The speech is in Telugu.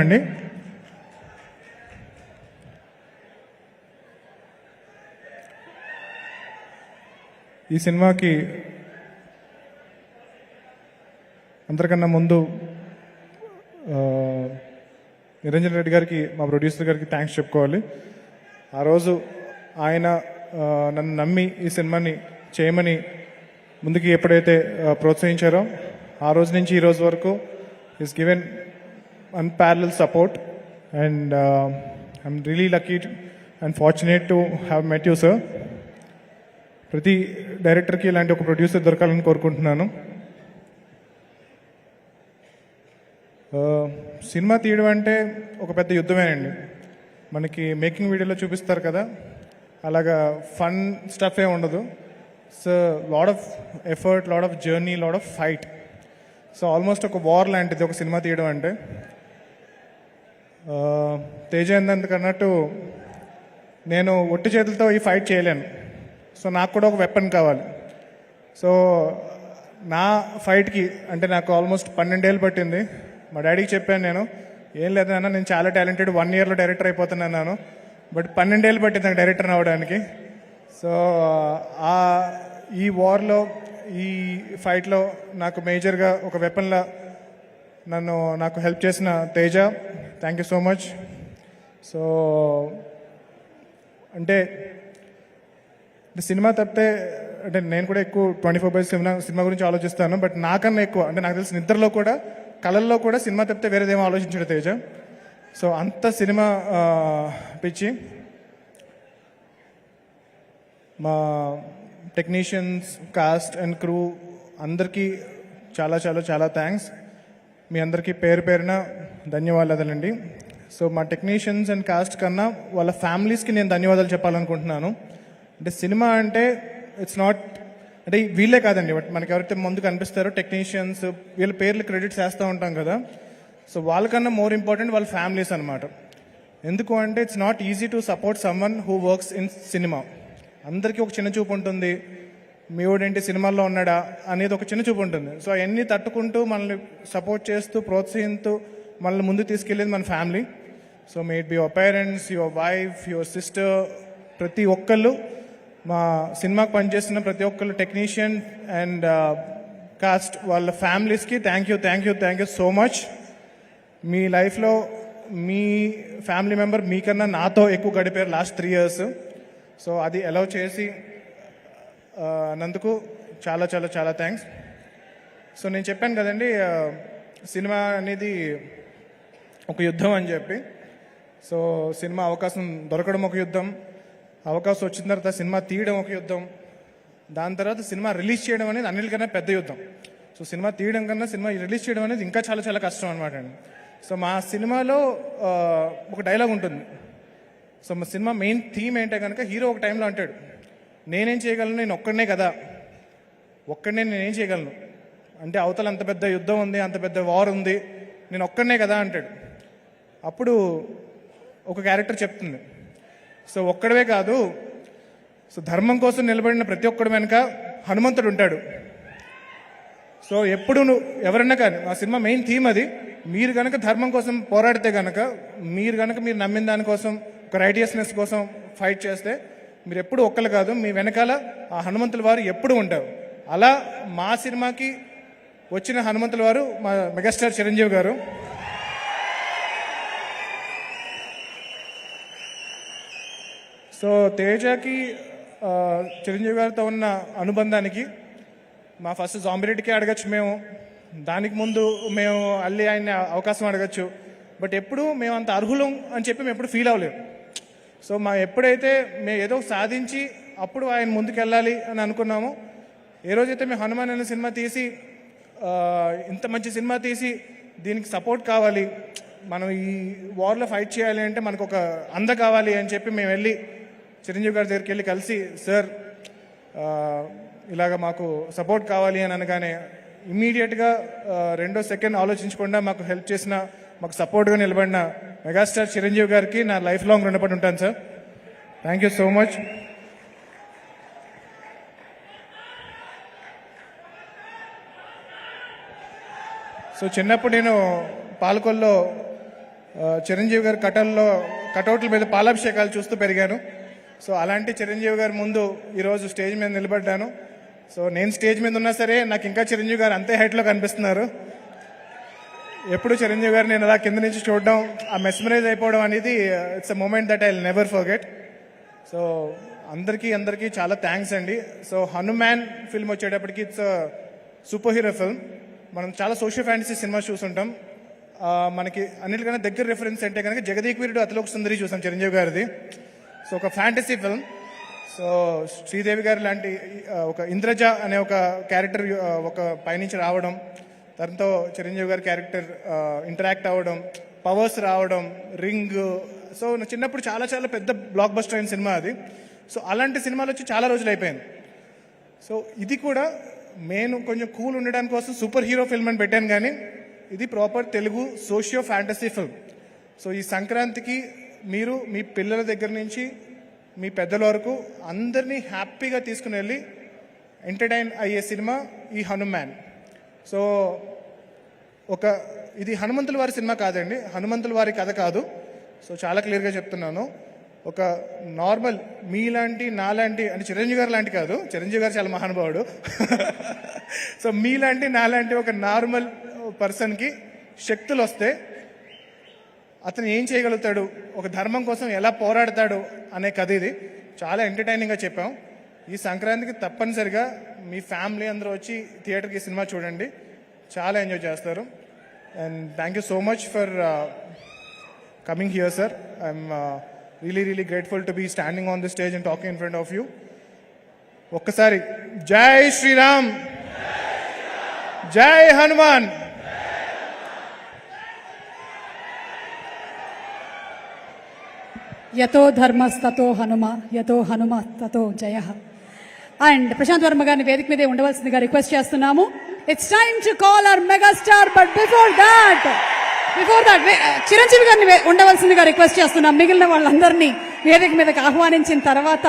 అండి. ఈ సినిమాకి అందరికన్నా ముందు నిరంజన్ రెడ్డి గారికి మా ప్రొడ్యూసర్ గారికి థ్యాంక్స్ చెప్పుకోవాలి. ఆ రోజు ఆయన నన్ను నమ్మి ఈ సినిమాని చేయమని ముందుకి ఎప్పుడైతే ప్రోత్సహించారో ఆ రోజు నుంచి ఈ రోజు వరకు is given unparalleled support and uh, I'm really lucky and fortunate to have met you, sir. ప్రతి డైరెక్టర్కి ఇలాంటి ఒక ప్రొడ్యూసర్ దొరకాలని కోరుకుంటున్నాను. సినిమా తీయడం అంటే ఒక పెద్ద యుద్ధమేనండి. మనకి మేకింగ్ వీడియోలో చూపిస్తారు కదా అలాగా ఫన్ స్టఫ్ ఏ ఉండదు. So lot of effort lot of journey lot of fight so almost ఒక వార్ లాంటిది ఒక సినిమా తీయడం అంటే. ఆ, అన్నట్టు నేను ఒట్టి చేతులతో ఈ ఫైట్ చేయలేను. సో నాకు కూడా ఒక వెపన్ కావాలి. సో నా ఫైట్కి అంటే నాకు ఆల్మోస్ట్ పన్నెండేళ్ళు పట్టింది. మా డాడీకి చెప్పాను నేను ఏం లేదు నాన్న నేను చాలా టాలెంటెడ్ వన్ ఇయర్లో డైరెక్టర్ అయిపోతున్నాను బట్ పన్నెండేళ్ళు పట్టింది నాకు డైరెక్టర్ అవ్వడానికి. సో ఆ ఈ వార్లో ఈ ఫైట్లో నాకు మేజర్గా ఒక వెపన్లా నన్ను నాకు హెల్ప్ చేసిన Teja thank you so much so అంటే సినిమా తప్పితే అంటే నేను కూడా ఎక్కువ twenty four by cinema cinema గురించి ఆలోచిస్తాను బట్ నాకన్నా ఎక్కువ అంటే నాకు తెలిసి నిద్రలో కూడా కళల్లో కూడా సినిమా తప్పితే వేరేదేమో ఆలోచించడు తేజ. సో అంత సినిమా పిచ్చి. మా టెక్నీషియన్స్ కాస్ట్ అండ్ క్రూ అందరికీ చాలా చాలా చాలా థ్యాంక్స్. మీ అందరికీ పేరు పేరున ధన్యవాదాలండి. సో మా టెక్నీషియన్స్ అండ్ కాస్ట్ కన్నా వాళ్ళ ఫ్యామిలీస్కి నేను ధన్యవాదాలు చెప్పాలనుకుంటున్నాను. అంటే సినిమా అంటే ఇట్స్ నాట్ అంటే వీళ్ళే కాదండి బట్ మనకి ఎవరైతే ముందు కనిపిస్తారో టెక్నీషియన్స్ వీళ్ళ పేర్లు క్రెడిట్స్ వేస్తూ ఉంటాం కదా. సో వాళ్ళకన్నా మోర్ ఇంపార్టెంట్ వాళ్ళ ఫ్యామిలీస్ అనమాట ఎందుకు అంటే it's not easy to support someone who works in cinema అందరికీ ఒక చిన్న చూపు ఉంటుంది. మీ ఏంటి సినిమాల్లో ఉన్నాడా అనేది ఒక చిన్న చూపు ఉంటుంది. సో అవన్నీ తట్టుకుంటూ మనల్ని సపోర్ట్ చేస్తూ ప్రోత్సహిస్తూ మనల్ని ముందు తీసుకెళ్ళేది మన family. So may it be your parents your wife your sister ప్రతి ఒక్కళ్ళు. మా సినిమాకి పనిచేస్తున్న ప్రతి ఒక్కళ్ళు టెక్నీషియన్ అండ్ కాస్ట్ వాళ్ళ ఫ్యామిలీస్కి thank you thank you thank you so much మీ లైఫ్లో మీ ఫ్యామిలీ మెంబర్ మీకన్నా నాతో ఎక్కువ గడిపారు లాస్ట్ త్రీ ఇయర్స్ సో అది అలౌ చేసి uh, నందుకు చాలా చాలా చాలా థ్యాంక్స్ సో నేను చెప్పాను కదండి uh, సినిమా అనేది ఒక యుద్ధం అని చెప్పి. సో సినిమా అవకాశం దొరకడం ఒక యుద్ధం. అవకాశం వచ్చిన తర్వాత సినిమా తీయడం ఒక యుద్ధం. దాని తర్వాత సినిమా రిలీజ్ చేయడం అనేది అన్నిటికన్నా పెద్ద యుద్ధం. సో సినిమా తీయడం కన్నా సినిమా రిలీజ్ చేయడం అనేది ఇంకా చాలా చాలా కష్టం అనమాట అండి. సో మా సినిమాలో ఒక డైలాగ్ ఉంటుంది. సో మా సినిమా మెయిన్ థీమ్ ఏంటో కనుక హీరో ఒక టైంలో అంటాడు నేనేం చేయగలను? నేను ఒక్కడనే కదా. ఒక్కడనే నేనేం చేయగలను? అంటే అవతల అంత పెద్ద యుద్ధం ఉంది అంత పెద్ద వార్ ఉంది. నేను ఒక్కడనే కదా అంటాడు. అప్పుడు ఒక క్యారెక్టర్ చెప్తుంది. సో ఒక్కడవే కాదు సో ధర్మం కోసం నిలబడిన ప్రతి ఒక్కడు వెనుక హనుమంతుడు ఉంటాడు. సో ఎప్పుడు నువ్వు ఎవరన్నా కానీ ఆ సినిమా మెయిన్ థీమ్ అది మీరు కనుక ధర్మం కోసం పోరాడితే కనుక మీరు కనుక మీరు నమ్మిన దానికోసం ఒక రైటియస్నెస్ కోసం ఫైట్ చేస్తే మీరు ఎప్పుడు ఒక్కరు కాదు మీ వెనకాల ఆ హనుమంతుల వారు ఎప్పుడు ఉంటారు. అలా మా సినిమాకి వచ్చిన హనుమంతుల వారు మా మెగాస్టార్ చిరంజీవి గారు సో తేజకి చిరంజీవి గారితో ఉన్న అనుబంధానికి మా ఫస్ట్ జాంబిరెడ్డికి అడగచ్చు మేము. దానికి ముందు మేము అల్లి ఆయన్ని అవకాశం అడగచ్చు. బట్ ఎప్పుడు మేము అంత అర్హులం అని చెప్పి మేము ఎప్పుడు ఫీల్ అవ్వలేము. సో మా ఎప్పుడైతే మేము ఏదో సాధించి అప్పుడు ఆయన ముందుకెళ్ళాలి అని అనుకున్నామో ఏ రోజైతే మేము హనుమాన్ అనే సినిమా తీసి ఇంత మంచి సినిమా తీసి దీనికి సపోర్ట్ కావాలి మనం ఈ వార్లో ఫైట్ చేయాలి అంటే మనకు ఒక అంద కావాలి అని చెప్పి మేము వెళ్ళి చిరంజీవి గారి దగ్గరికి వెళ్ళి కలిసి సార్ ఇలాగ మాకు సపోర్ట్ కావాలి అని అనగానే ఇమ్మీడియట్గా రెండో సెకండ్ ఆలోచించకుండా మాకు హెల్ప్ చేసిన మాకు సపోర్ట్గా నిలబడిన మెగాస్టార్ చిరంజీవి గారికి నా లైఫ్ లాంగ్ రుణపడి ఉంటాను sir. Thank you so much so చిన్నప్పుడు నేను పాలకొల్లో చిరంజీవి గారి కటల్లో కటౌట్ల మీద పాలాభిషేకాలు చూస్తూ పెరిగాను. సో అలాంటి చిరంజీవి గారి ముందు ఈరోజు స్టేజ్ మీద నిలబడ్డాను. సో నేను స్టేజ్ మీద ఉన్నా సరే నాకు ఇంకా చిరంజీవి గారు అంతే హైట్లో కనిపిస్తున్నారు. ఎప్పుడు చిరంజీవి గారు నేను అలా కింద నుంచి చూడడం ఆ మెస్మరైజ్ అయిపోవడం అనేది it's a moment that I never forget so అందరికీ అందరికీ చాలా థ్యాంక్స్ అండి. సో హనుమాన్ ఫిల్మ్ వచ్చేటప్పటికి ఇట్స్ సూపర్ హీరో ఫిల్మ్ మనం చాలా సోషల్ ఫ్యాంటసీ సినిమా చూసుంటాం మనకి అన్నిటికన్నా దగ్గర రిఫరెన్స్ అంటే కనుక జగదీక్ వీరుడు అతలోక సుందరి చూసాం చిరంజీవి గారిది. సో ఒక ఫ్యాంటసీ ఫిల్మ్ సో శ్రీదేవి గారు లాంటి ఒక ఇంద్రజ అనే ఒక క్యారెక్టర్ ఒక పైనుంచి రావడం దాంతో చిరంజీవి గారి క్యారెక్టర్ ఇంటరాక్ట్ అవ్వడం పవర్స్ రావడం రింగ్ సో నా చిన్నప్పుడు చాలా చాలా పెద్ద బ్లాక్ బస్టర్ అయిన సినిమా అది. సో అలాంటి సినిమాలు వచ్చి చాలా రోజులు అయిపోయింది సో ఇది కూడా నేను కొంచెం కూల్ ఉండడానికి కోసం సూపర్ హీరో ఫిల్మ్ అని పెట్టాను కానీ ఇది proper Telugu socio fantasy film so ఈ సంక్రాంతికి మీరు మీ పిల్లల దగ్గర నుంచి మీ పెద్దల వరకు అందరినీ హ్యాపీగా తీసుకుని వెళ్ళి ఎంటర్టైన్ అయ్యే సినిమా ఈ హనుమాన్. సో ఒక ఇది హనుమంతుల వారి సినిమా కాదండి. హనుమంతుల వారి కథ కాదు. సో చాలా క్లియర్గా చెప్తున్నాను. ఒక నార్మల్ మీలాంటి నాలాంటి అంటే చిరంజీవి గారు లాంటి కాదు. చిరంజీవి గారు చాలా మహానుభావుడు. సో మీలాంటి నాలాంటి ఒక నార్మల్ పర్సన్కి శక్తులు వస్తే అతను ఏం చేయగలుగుతాడు? ఒక ధర్మం కోసం ఎలా పోరాడతాడు అనే కథ ఇది. చాలా ఎంటర్టైనింగ్గా చెప్పాం. ఈ సంక్రాంతికి తప్పనిసరిగా మీ ఫ్యామిలీ అందరూ వచ్చి థియేటర్కి సినిమా చూడండి. చాలా ఎంజాయ్ చేస్తారు. And thank you so much for coming here sir I'm really really grateful to be standing on the stage and talking in front of you ఒక్కసారి జై శ్రీరామ్! జై హనుమాన్! యతో ధర్మస్తతో హనుమ యతో హనుమ తతో జయ. అండ్ ప్రశాంత్ వర్మ గారిని వేదిక మీదే ఉండవలసిందిగా రిక్వెస్ట్ చేస్తున్నాము. It's time to call our megastar but before that before that Chiranjeevi గారిని ఉండవలసిందిగా రిక్వెస్ట్ చేస్తున్నాం. మిగిలిన వాళ్ళందరినీ వేదిక మీదకి ఆహ్వానించిన తర్వాత